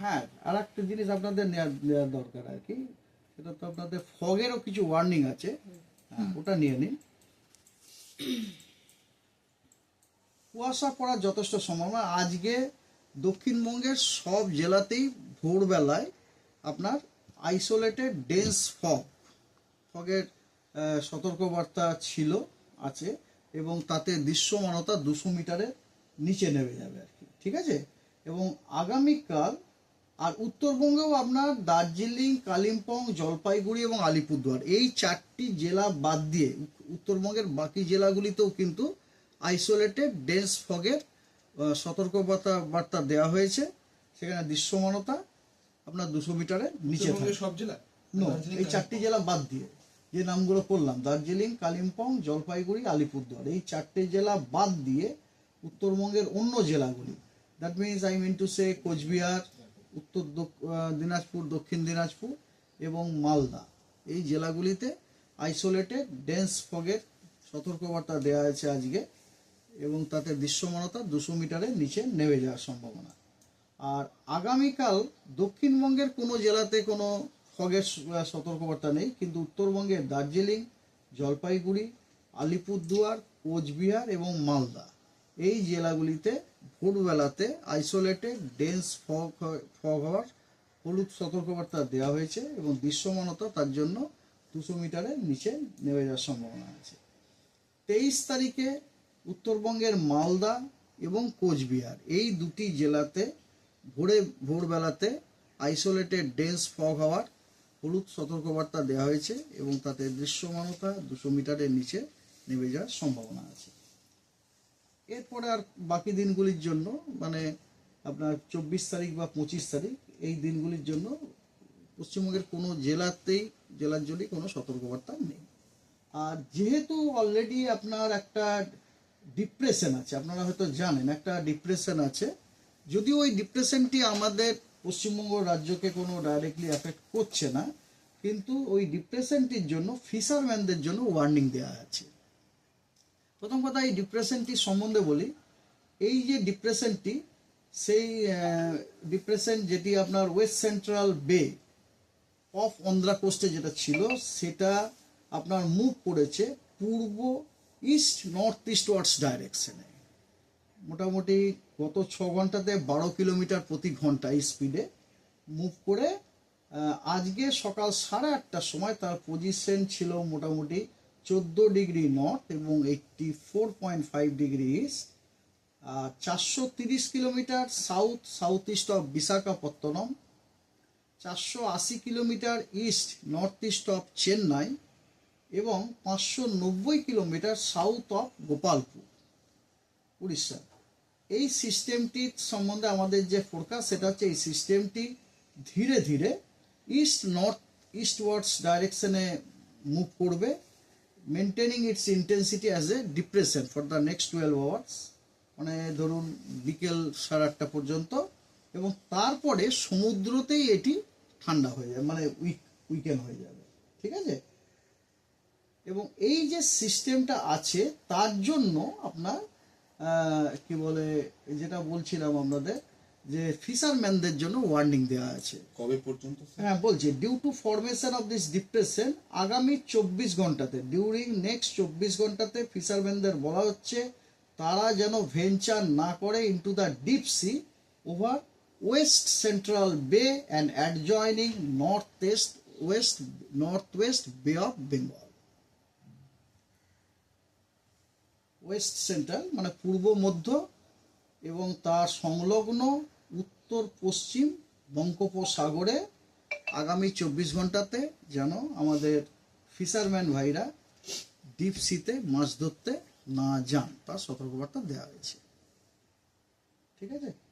হ্যাঁ আর একটা জিনিস আপনাদের নেওয়ার দরকার আর কি সেটা তো আপনাদের ফগেরও কিছু ওয়ার্নিং আছে। হ্যাঁ, ওটা নিয়ে নিন। কুয়াশা পড়ার যথেষ্ট সম্ভাবনা। আজকে দক্ষিণবঙ্গের সব জেলাতেই ভোরবেলায় আপনার আইসোলেটেড ডেন্স ফগ ফগের সতর্কবার্তা ছিল আছে এবং তাতে দৃশ্যমানতা দুশো মিটারের নিচে নেমে যাবে আর কি ঠিক আছে? এবং আগামীকাল আর উত্তরবঙ্গেও আপনার দার্জিলিং কালিম্পং জলপাইগুড়ি এবং আলিপুরদুয়ার এই চারটি জেলা বাদ দিয়ে উত্তরবঙ্গের বাকি জেলাগুলিতেও কিন্তু আইসোলেটেড ডেন্স ফগের সতর্কবার্তা বার্তা দেওয়া হয়েছে। সেখানে দৃশ্যমানতা আপনার দুশো মিটারের নিচে উত্তরবঙ্গের সব জেলা? এই চারটি জেলা বাদ দিয়ে যে নামগুলো করলাম দার্জিলিং কালিম্পং জলপাইগুড়ি আলিপুরদুয়ার এই চারটি জেলা বাদ দিয়ে উত্তরবঙ্গের অন্য জেলাগুলি। That means I mean to say Coochbehar Uttar Dinajpur, Dakshin Dinajpur এবং মালদা। এই জেলাগুলিতে আইসোলেটেড ডেন্স ফগের সতর্কবার্তা দেওয়া আছে আজকে এবং তাতে দৃশ্যমানতা দুশো মিটারের নিচে নেমে যাওয়ার সম্ভাবনা। আর আগামীকাল দক্ষিণবঙ্গের কোনো জেলাতে কোনো ফগের সতর্কবার্তা নেই, কিন্তু উত্তরবঙ্গের দার্জিলিং, জলপাইগুড়ি, আলিপুরদুয়ার, কোচবিহার এবং মালদা। এই জেলাগুলিতে ভোরবেলাতে আইসোলেটেড ডেন্স ফগ ফগ হওয়ার হলুদ সতর্কবার্তা দেওয়া হয়েছে এবং দৃশ্যমানতা তার জন্য দুশো মিটারের নিচে নেমে যাওয়ার সম্ভাবনা আছে। তেইশ তারিখে উত্তরবঙ্গের মালদা এবং কোচবিহার এই দুটি জেলাতে ভোরে, ভোরবেলাতে আইসোলেটেড ডেন্স ফগ হওয়ার হলুদ সতর্কবার্তা দেওয়া হয়েছে এবং তাতে দৃশ্যমানতা দুশো মিটারের নিচে নেমে যাওয়ার সম্ভাবনা আছে। এরপরে আর বাকি দিনগুলির জন্য মানে আপনার চব্বিশ তারিখ বা পঁচিশ তারিখ, এই দিনগুলির জন্য পশ্চিমবঙ্গের কোনো জেলাতেই, জেলার জন্যই কোনো সতর্কবার্তা নেই। আর যেহেতু অলরেডি আপনার একটা ডিপ্রেশন আছে, আপনারা হয়তো জানেন, একটা ডিপ্রেশন আছে, যদিও ওই ডিপ্রেশনটি আমাদের পশ্চিমবঙ্গ রাজ্যকে কোনো ডাইরেক্টলি অ্যাফেক্ট করছে না, কিন্তু ওই ডিপ্রেশনটির জন্য ফিশারম্যানদের জন্য ওয়ার্নিং দেওয়া আছে। প্রথম কথা, এই ডিপ্রেশনটি সম্বন্ধে বলি। এই যে ডিপ্রেশনটি সেই ডিপ্রেশন যেটি আপনার west central bay of Andhra কোস্টে যেটা ছিল, সেটা আপনার মুভ করেছে পূর্ব ইস্ট নর্থ ইস্ট ওয়ার্ডস ডাইরেকশনে মোটামুটি গত ছ ঘন্টাতে বারো কিলোমিটার প্রতি ঘণ্টা স্পিডে মুভ করে আজকে সকাল সাড়ে আটটার সময় তার পজিশন ছিল মোটামুটি চোদ্দ ডিগ্রি নর্থ এবং eighty four point five degree east চারশো তিরিশ kilometre south south east of Visakhapatnam, চারশো আশি kilometre east, north east of Chennai এবং পাঁচশো নব্বই kilometre south of Gopalpur, Orissa. এই সিস্টেমটির সম্বন্ধে আমাদের যে ফোরকাস্ট, সেটা হচ্ছে এই সিস্টেমটি ধীরে ধীরে ইস্ট, নর্থ, ইস্টওয়ার্ডস ডাইরেকশনে মুভ করবে। Maintaining its intensity as a depression for the next twelve hours মানে ধরুন বিকেল সাড়ে আটটা পর্যন্ত এবং তারপরে সমুদ্রতেই এটি ঠান্ডা হয়ে যাবে মানে উইক উইকেন্ড হয়ে যাবে। ঠিক আছে? এবং এই যে সিস্টেমটা আছে, তার জন্য আপনার কি বলে, যেটা বলছিলাম আপনাদের যে ফিশারম্যানদের জন্য ওয়ার্নিং দেওয়া আছে। কবে পর্যন্ত হ্যাঁ বলছি due to formation of this depression আগামী চব্বিশ ঘন্টাতে ডিউরিং নেক্সট চব্বিশ ঘন্টাতে ফিশারম্যানদের বলা হচ্ছে তারা যেন ভেঞ্চার না করে into the deep sea over west central bay and adjoining north east west north west bay of Bengal west central মানে পূর্ব মধ্য এবং তার সংলগ্ন উত্তর পশ্চিম বঙ্গোপসাগরে আগামী চব্বিশ ঘন্টাতে যেন আমাদের ফিশারম্যান ভাইরা ডিপ সিতে মাছ ধরতে না যান। তার সতর্কবার্তা দেওয়া হয়েছে। ঠিক আছে?